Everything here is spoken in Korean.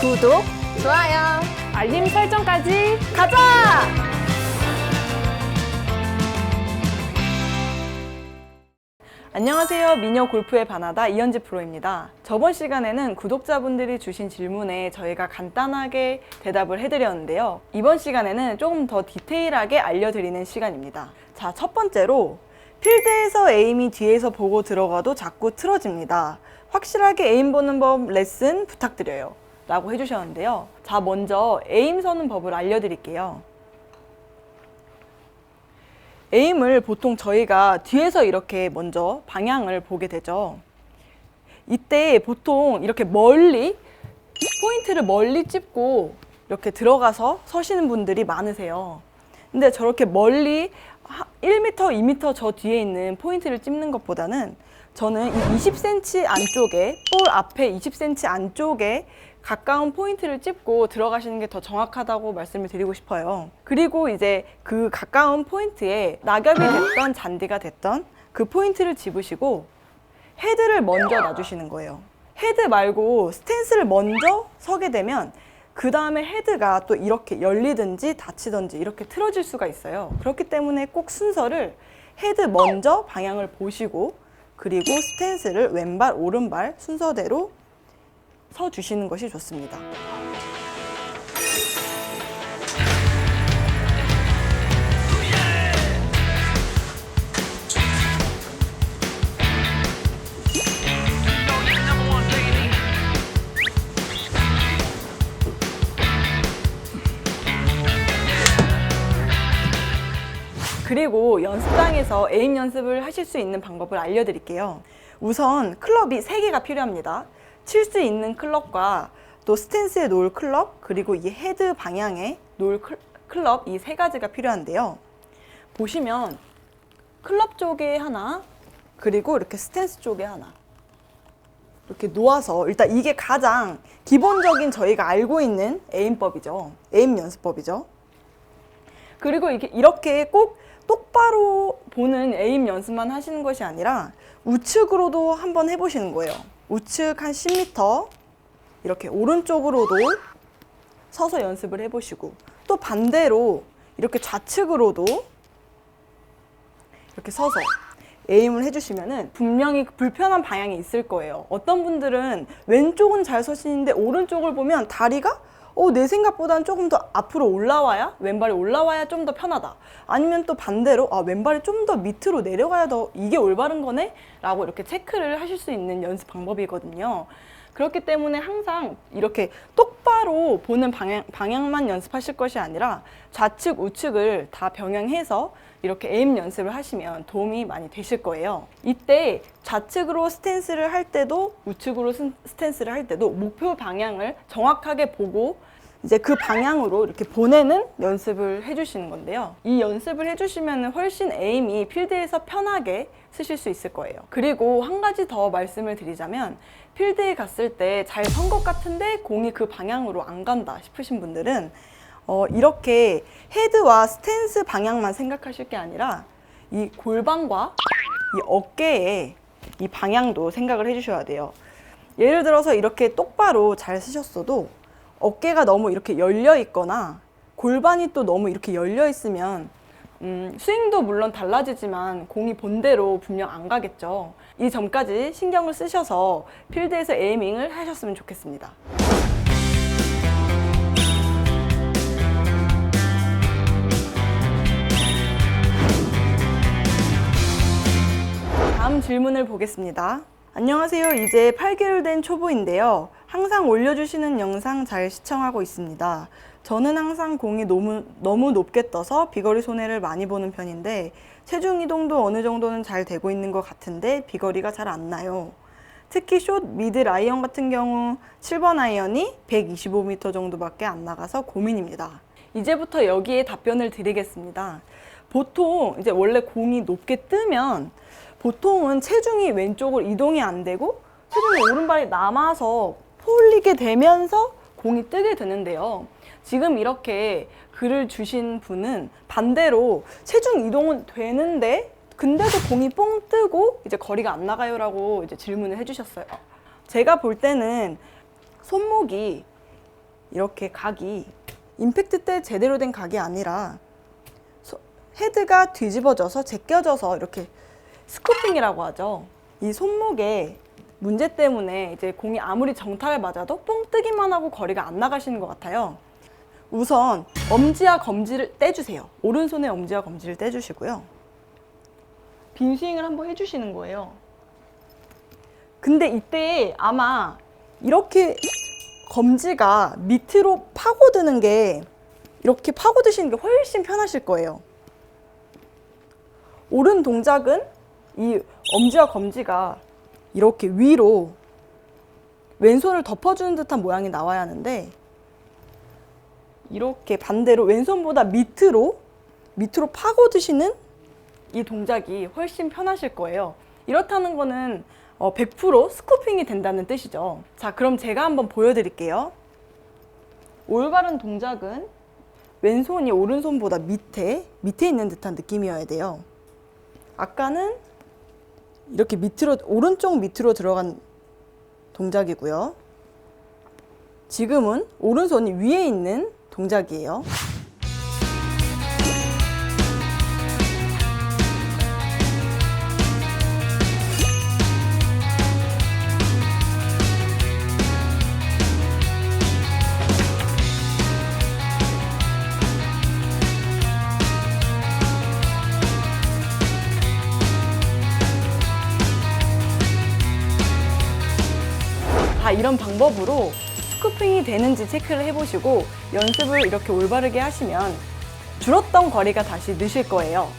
구독, 좋아요. 알림 설정까지 가자! 안녕하세요. 미녀 골프의 바나다 이현지 프로입니다. 저번 시간에는 구독자분들이 주신 질문에 저희가 간단하게 대답을 해드렸는데요. 이번 시간에는 조금 더 디테일하게 알려드리는 시간입니다. 자, 첫 번째로 필드에서 에임이 뒤에서 보고 들어가도 자꾸 틀어집니다. 확실하게 에임 보는 법 레슨 부탁드려요. 라고 해주셨는데요. 자, 먼저 에임 서는 법을 알려드릴게요. 에임을 보통 저희가 뒤에서 이렇게 먼저 방향을 보게 되죠. 이때 보통 이렇게 멀리 포인트를 멀리 찝고 이렇게 들어가서 서시는 분들이 많으세요. 근데 저렇게 멀리 하- 1m, 2m 저 뒤에 있는 포인트를 찝는 것보다는 저는 이 20cm 안쪽에 볼 앞에 20cm 안쪽에 가까운 포인트를 찝고 들어가시는 게 더 정확하다고 말씀을 드리고 싶어요. 그리고 이제 그 가까운 포인트에 낙엽이 됐던 잔디가 됐던 그 포인트를 집으시고 헤드를 먼저 놔주시는 거예요. 헤드 말고 스탠스를 먼저 서게 되면 그 다음에 헤드가 또 이렇게 열리든지 닫히든지 이렇게 틀어질 수가 있어요. 그렇기 때문에 꼭 순서를 헤드 먼저 방향을 보시고 그리고 스탠스를 왼발, 오른발 순서대로 서 주시는 것이 좋습니다. 그리고 연습장에서 에임 연습을 하실 수 있는 방법을 알려드릴게요. 우선 클럽이 3개가 필요합니다. 칠 수 있는 클럽과 또 스탠스에 놓을 클럽, 그리고 이 헤드 방향에 놓을 클- 클럽 이 세 가지가 필요한데요. 보시면 클럽 쪽에 하나, 그리고 이렇게 스탠스 쪽에 하나. 이렇게 놓아서 일단 이게 가장 기본적인 저희가 알고 있는 에임법이죠. 에임 연습법이죠. 그리고 이게 이렇게 꼭 똑바로 보는 에임 연습만 하시는 것이 아니라 우측으로도 한번 해보시는 거예요. 우측 한 10m 이렇게 오른쪽으로도 서서 연습을 해보시고 또 반대로 이렇게 좌측으로도 이렇게 서서 에임을 해주시면은 분명히 불편한 방향이 있을 거예요. 어떤 분들은 왼쪽은 잘 서시는데 오른쪽을 보면 다리가 어, 내 생각보다는 조금 더 앞으로 올라와야 왼발이 올라와야 좀 더 편하다. 아니면 또 반대로 아, 왼발이 좀 더 밑으로 내려가야 더 이게 올바른 거네? 라고 이렇게 체크를 하실 수 있는 연습 방법이거든요. 그렇기 때문에 항상 이렇게 똑바로 보는 방향, 방향만 연습하실 것이 아니라 좌측, 우측을 다 병행해서 이렇게 에임 연습을 하시면 도움이 많이 되실 거예요. 이때 좌측으로 스탠스를 할 때도 우측으로 스- 스탠스를 할 때도 목표 방향을 정확하게 보고 이제 그 방향으로 이렇게 보내는 연습을 해주시는 건데요. 이 연습을 해주시면 훨씬 에임이 필드에서 편하게 쓰실 수 있을 거예요. 그리고 한 가지 더 말씀을 드리자면 필드에 갔을 때 잘 선 것 같은데 공이 그 방향으로 안 간다 싶으신 분들은 어, 이렇게 헤드와 스탠스 방향만 생각하실 게 아니라 이 골반과 이 어깨의 이 방향도 생각을 해주셔야 돼요. 예를 들어서 이렇게 똑바로 잘 쓰셨어도 어깨가 너무 이렇게 열려 있거나 골반이 또 너무 이렇게 열려 있으면 음, 스윙도 물론 달라지지만 공이 본대로 분명 안 가겠죠. 이 점까지 신경을 쓰셔서 필드에서 에이밍을 하셨으면 좋겠습니다. 다음 질문을 보겠습니다. 안녕하세요. 이제 8개월 된 초보인데요. 항상 올려주시는 영상 잘 시청하고 있습니다. 저는 항상 공이 너무, 너무 높게 떠서 비거리 손해를 많이 보는 편인데 체중 이동도 어느 정도는 잘 되고 있는 것 같은데 비거리가 잘 안 나요. 특히 숏 미드 라이언 같은 경우 7번 아이언이 125m 정도밖에 안 나가서 고민입니다. 이제부터 여기에 답변을 드리겠습니다. 보통 이제 원래 공이 높게 뜨면 보통은 체중이 왼쪽으로 이동이 안 되고 체중이 오른발이 남아서 폴리게 되면서 공이 뜨게 되는데요. 지금 이렇게 글을 주신 분은 반대로 체중 이동은 되는데 근데도 공이 뽕 뜨고 이제 거리가 안 나가요라고 이제 질문을 해주셨어요. 제가 볼 때는 손목이 이렇게 각이 임팩트 때 제대로 된 각이 아니라 소- 헤드가 뒤집어져서 제껴져서 이렇게 스쿠핑이라고 하죠. 이 손목에 문제 때문에 이제 공이 아무리 정타를 맞아도 뽕 뜨기만 하고 거리가 안 나가시는 것 같아요. 우선 엄지와 검지를 떼주세요. 오른손에 엄지와 검지를 떼주시고요. 빈 스윙을 한번 해주시는 거예요. 근데 이때 아마 이렇게 검지가 밑으로 파고드는 게 이렇게 파고드시는 게 훨씬 편하실 거예요. 옳은 동작은 이 엄지와 검지가 이렇게 위로 왼손을 덮어주는 듯한 모양이 나와야 하는데 이렇게 반대로 왼손보다 밑으로 밑으로 파고 드시는 이 동작이 훨씬 편하실 거예요. 이렇다는 거는 어, 100% 스쿠핑이 된다는 뜻이죠. 자, 그럼 제가 한번 보여드릴게요. 올바른 동작은 왼손이 오른손보다 밑에, 밑에 있는 듯한 느낌이어야 돼요. 아까는 이렇게 밑으로, 오른쪽 밑으로 들어간 동작이고요. 지금은 오른손이 위에 있는 동작이에요. 다 이런 방법으로 스쿠핑이 되는지 체크를 해보시고 연습을 이렇게 올바르게 하시면 줄었던 거리가 다시 느실 거예요.